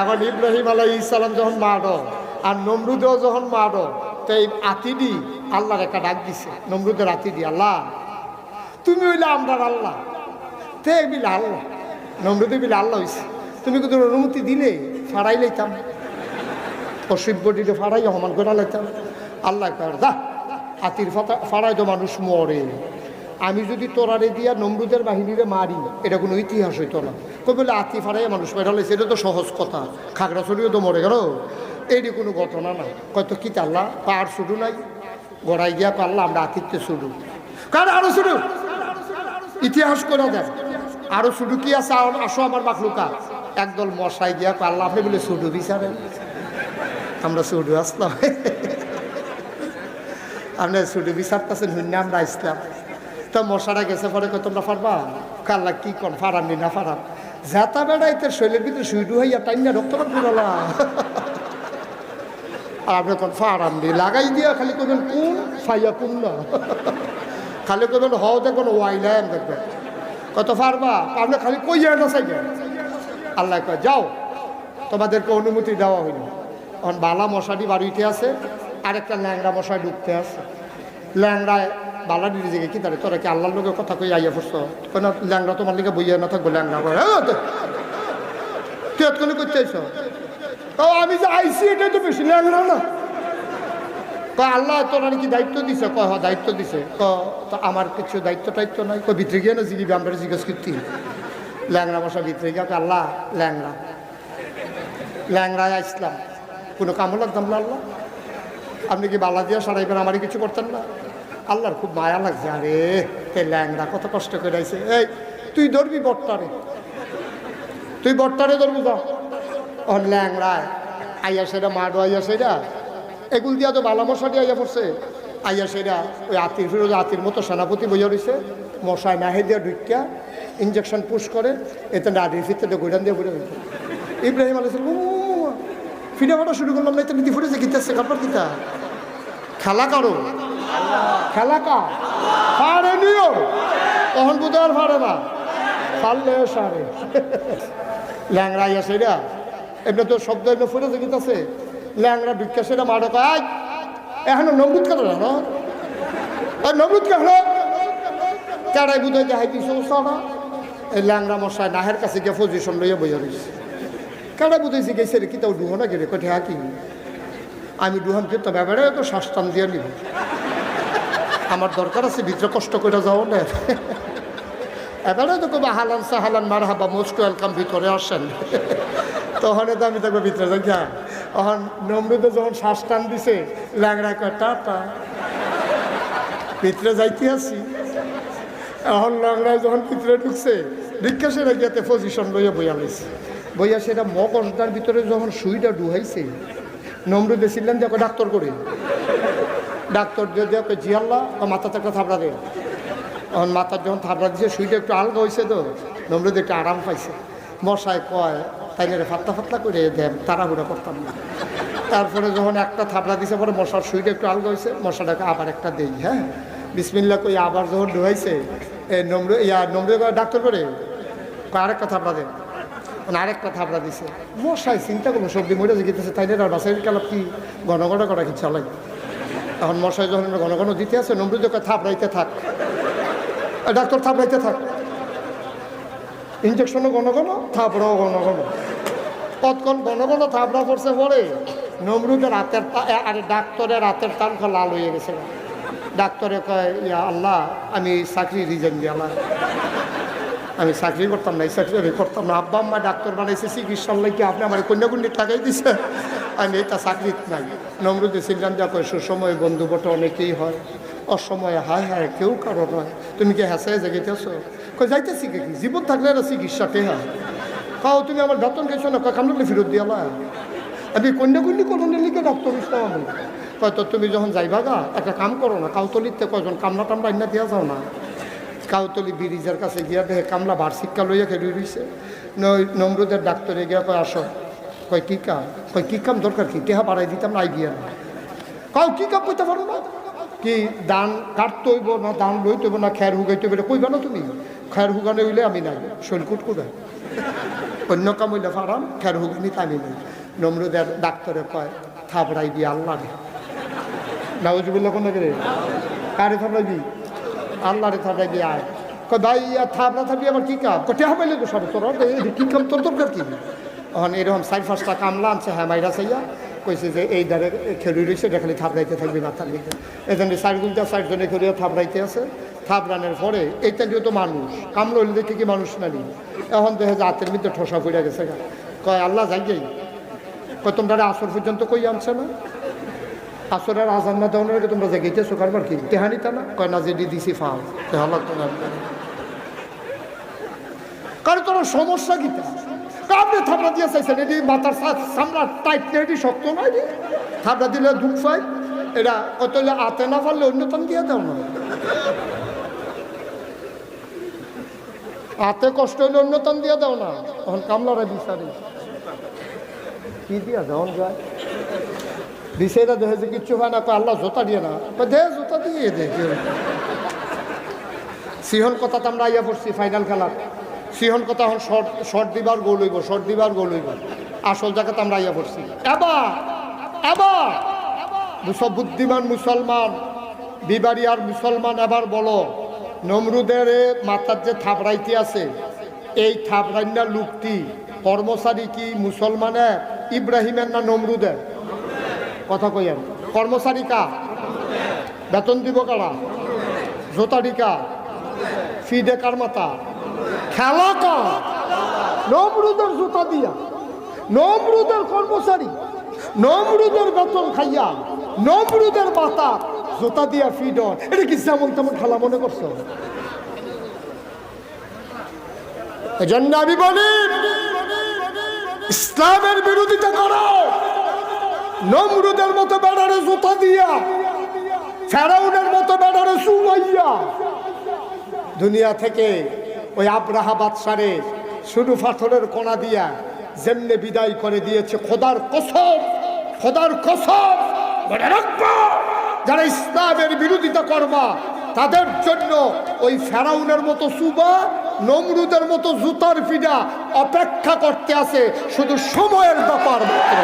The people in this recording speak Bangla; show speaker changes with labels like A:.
A: এখন ইব্রাহিম আলাই ইসালাম যখন মারো আর নমরুদেও যখন মারো তো এই আতিডি আল্লাহর একটা ডাক দিছে, নমরুদের আতিডি আল্লাহ, তুমি হইলে আমরার আল্লাহ, তে বিলে আল্লাহ। নমরুদে বিলে আল্লাহ হইছে। তুমি কিন্তু অনুমতি দিলে? ফাড়াই লাইতাম। অসভ্য দিলে ফাড়াই সমান করে লাইতাম। আল্লাহ হাতির ফাটা ফাড়াই তো মানুষ মরে। আমি যদি তোরারে দিয়া নমরুদের বাহিনীরে মারি, এটা কোনো ইতিহাস হইতো না। কই বলে, আতি ফাড়াই মানুষ মেরা এটা তো সহজ কথা। খাগড়াছড়িও তো মরে গেল। এইটি কোনো ঘটনা না কয়তো কি তাল্লা পাহাড় শুরু নাই। গড়াই গিয়া পারলাম আমরা আতিথ্যে শুরু কার আরও শুরু ইতিহাস করে দেন। আরও শুধু কি আছে? আসো আমার মাখলুকা একদল মশাই গিয়া পারলাম আপনি বলে শুধু বিচারেন। আমরা শুধু আসলাম। আপনি শুধু বিচারতেছেন হুন্য আমরা আসলাম। তো মশারা গেছে পরে তোমরা পারবা কাল্লা, কি কন, ফারামনি না, ফারাম। জেতা বেড়াইতে শৈলের ভিতরে শুইডু হইয়া টাইম না রক্তপাত করলা আর আপনি কোন, ফারামনি, লাগাই দিয়া খালি করবেন কোন ফাইয়া কোন না? খালি করবেন হও দেখবেন। ওয়াইলাম দেখবেন কত পারবা আপনি খালি কই যায় না সাইকেল আল্লাহ কয়, যাও, তোমাদেরকে অনুমতি দেওয়া হইল। এখন বালা মশাটি বাড়িতে আছে আর একটা ল্যাংড়া মশাই ঢুকতে আছে। ল্যাংড়ায় বালা জেগে কি তারে? তোরা কি আল্লাহর লোকের কথা কই আইয়া পড়ছ? কেন ল্যাংড়া তোমার লিগে বইয়া না থাকব, ল্যাংড়া করে তুই এতক্ষণ করতে আইস আমি যে আইসি এটাই তো বেশি ল্যাংড়া না। কয়, আল্লাহ তোরা কি দায়িত্ব দিছে? হ, দায়িত্ব দিছে। ক তো আমার কিছু দায়িত্ব টাইত্ব নাই। কয়, ভিতরে গিয়ে না জিগিবি? আমরা জিজ্ঞেস করতি। ল্যাংড়া মশা ভিতরে গিয়ে আল্লাহ, ল্যাংড়া। ল্যাংড়ায় আসলাম। কোনো কামও লাগতাম না? আল্লাহ আপনি কি বালা দিয়া সারাইবেন? আমারই কিছু করতেন না? আল্লাহর খুব মায়া লাগছে, আরে, তে ল্যাংড়া, কত কষ্ট করে আইছে। এই, তুই ধরবি বট্টারে? তুই বট্টারে ধরবি তো ও ল্যাংড়ায় আইয়া সেটা মাডো আইয়া সেটা এগুল দিয়া তো বালা মশাটি আইয়া পড়ছে। আইয়া সেটা ওই আতির ফিরোজ আতির মতো সেনাপতি বইয়া রয়েছে মশায় নাহে দিয়া ঢুকিয়া ইঞ্জেকশন পুশ করে, এতে নাড়ির ভিতরে গোডান দিয়ে ঘুরে হইতো ইব্রাহিম আলাইসাল ফিরে ফাটা শুরু করলাম না তুমি ফুটেছে গীতাছে কাপড় গীতা খেলা কারও। খেলা কা ফাড়ে নিও তখন বুধ আর ফাড়ে না। ফাড়লে সারে। ল্যাংড়া আইয়া সেটা। এমনি তো শব্দ এমনি ফুটেছে গীতাছে। ল্যাংড়া ঢুকিয়া সেটা মারো কাজ এখনও নমরুদ কেন না আর নমরুদ কেন কেড়াই বুধ যাহাই দিস সারা এই ল্যাংড়া মশাই নাহের কাছে গিয়ে পজিশন লইয়া বইয়া রয়েছে কেডা বুঝেছি গেছে রে কি তাও ডুহো না গেলে কোথায় হাকি আমি ডুহাম কিন্তু ব্যাপারে তো শ্বাস দিয়ে নিব। আমার দরকার আছে, ভিতরে কষ্ট করে যাও না। এবারে তো কবা হালান সাহালান মার হাবা মোস্ট ওয়েলকাম, ভিতরে আসেন। তখন তো আমি দেখব ভিতরে, যাই যা তখন নমরুদে যখন শ্বাস টান দিছে ল্যাংড়া কয়, টাটা। ভিতরে যাইতে আসি। এখন ল্যাংড়ায় যখন ভিতরে ঢুকছে ভিক্ষা সেটা গিয়াতে পজিশন লইয়া বইয়া লাইছে। বইয়া সেটা মগজটার ভিতরে যখন সুইটা ডুহাইছে নমরুদে ছিলেন দেখো ডাক্তার করে। ডাক্তার দিয়ে দেখো জিয়াল্লা মাথাতে একটা থাবড়া দেয়। তখন মাথার যখন থাবড়া দিয়েছে সুইটা একটু আলগা হয়েছে তো, নমরুদ একটু আরাম পাইছে। মশায় কয় তাই ফাত্তা ফাত্তা করে দেন, তাড়াহুড়া করতাম না। তারপরে যখন একটা থাবড়া দিছে, পরে মশার সুইটা একটু আলগা হয়েছে মশাটাকে আবার একটা দেই হ্যাঁ? বিসমিল্লা কই, আবার যখন ডুহাইছে এ নম্র, ইয়া নম্র ডাক্তার করে? আরেকটা থাবড়া দেন। আরেকটা থাবড়া দিছে। মশাই চিন্তা করল সবজি মরে গেতেছে তাই না বাসাইল কালাপ কি? ঘন করা কি চালাই এখন মশাই যখন ঘন ঘন দিতে আছে নম্র দোকান থাবড়াইতে থাক ডাক্তার থাবড়াইতে থাক। ইঞ্জেকশনও ঘন ঘন থাবড়াও ঘন ঘন। কতক্ষণ ঘন ঘন থাবড়া পড়ছে পরে নমরুদের রাতের আরে ডাক্তারের রাতের টান খা লাল হয়ে গেছে। ডাক্তারে কয়, ইয়া আল্লাহ, আমি চাকরি রিজেন দিয়ে আল্লাহ আমি চাকরি করতাম না, এই চাকরি আমি করতাম না। আব্বা আম্মা ডাক্তার বানাইছে, চিকিৎসার লাগে আপনি আমার কন্যাকুণ্ডি টাকাই দিছে। আমি এটা চাকরি নাই। নমরুদে সিদ্ধান্ত যা কয় সুসময় বন্ধু বটে অনেকেই হয়। অসময়ে হায় হায় কেউ কারও নয় তুমি কি হেসে জেগেতেছো কই যাইতেছি কি? জীবন থাকলে না চিকিৎসাতে হয়। কাও, তুমি আমার বেতন গেছো না? কয় কামড়ালে ফেরত দিয়ালা। আমি কন্যাকুণ্ডি করোনের লিখে ডাক্তার ইসলাম আমি কয় তো তুমি যখন যাইবা গা একটা কাম করো না, কাউতলিতে কয়জন কামলা টামলা ইন্না দিয়া যাও না। কাউতলি ব্রিজের কাছে গিয়া দেখে কামলা ভার শিক্ষা লইয়া খেলি রইছে নমরুদের ডাক্তারে গিয়া কয়, আসো। কয় কি কাম কয় কি কাম দরকার কি টেহা বাড়াই দিতাম না আইডিয়া না কাউ কি কাম কইতে পারো না কি দান কাটতে হইব না দান লইতে হইব না খের হুগাইতে হইব কইবা না তুমি খের হুগানে হইলে আমি নাই শৈলকুট কোথায় অন্য কামইলে ফারাম খের হুগনি তামি নেই নমরুদের ডাক্তারে কয় থাবড়াই দিয়ে আল্লাহ রে নাউজুবিল্লা কোন রে কারে থাবড়াইবি আল্লাহ রে থাবড়াই দিয়ে আয় আর থাবড়া থাবি আমার কি কাম কটে হবে লেগে সব তোর কি কাম তোর দরকার কি এখন এরকম চার পাঁচটা কামলা আনছে হ্যাঁ মাইরা চাইয়া কইছে যে এই দ্বারে খেলুই রয়েছে এটা খালি থাকবে মাথার লিখে এখানে চার গুলটা চারজনে খেলিয়া থাবড়াইতে আছে। থাবড়ানোর পরে এইটা যেহেতু মানুষ, কামলো হইলে দেখে কি মানুষ নারী এখন দেখে যে হাতের মধ্যে ঠোসা পড়ে গেছে। কয়, আল্লাহ যাই যাই কয়, তোমরা আসর পর্যন্ত কই আনছে না? আসরের আজান না দেওয়ার আগে তোমরা জেগেইতেছো কারবার কি? তেহানিতা না? কয়, না যে দিছি ফাল তেহালা তোমার কারণ তোমার সমস্যা কিটা কামড়ে থাপড়া দিয়ে চাইছেন এটি মাথার সামলা টাইট এটি শক্ত না এটি থাপড়া দিলে দুঃখ পাই এটা কত আতে না পারলে অন্যতম দিয়ে দাও না। হাতে কষ্ট হলে অন্যতম দিয়ে দাও না। তখন কামলারা বিচারে। কি দিয়া যখন যায়? বিষয়টা যে কিচ্ছু হয় না আল্লাহ জোতা দিয়ে না। দে, জোতা দিয়ে দে। কি সিহন কথা তো আমরা আইয়া পড়ছি ফাইনাল খেলার। সিহন কথা এখন শর্ট শর্ট দিবার গোল হইব, শর্ট দিবার গোল হইব। আসল জায়গাতে আমরা আইয়া পড়ছি। সব বুদ্ধিমান মুসলমান বিবাড়ি আর মুসলমান এবার বলো, নমরুদের মাথার যে থাপড়াইতে আছে, এই থাপড়াইনা লোকটি কর্মচারী কি মুসলমানের ইব্রাহিমের না নমরুদের? কথা কইয়েন কর্মচারী কা? বেতন দিব কারা? জোতারি কা? ফিডে কার মাতা খেলা কা নমরুদের জুতা দিয়া। নমরুদের কর্মচারী। নমরুদের বেতন খাইয়া। নমরুদের বাতা জুতা দিয়া ফিড এটা কি যেমন তেমন খেলা মনে করছ? এজন্য আমি বলি, ইসলামের বিরোধিতা করো। নমরুদের মতো বেড়ারে জুতা দিয়া। ফেরাউনের মতো বেড়ারে সুমাইয়া দুনিয়া থেকে ওই আব্রাহা বাদশারে শুধু পাথরের কোনা দিয়া যেমনে বিদায় করে দিয়েছে। খোদার কসম খোদার কসম। মনে রাখব। যারা ইসলামের বিরোধিতা করবা তাদের জন্য ওই ফেরাউনের মতো সুবা নমরুদের মতো জুতার পিডা অপেক্ষা করতে আছে। শুধু সময়ের ব্যাপার মাত্র।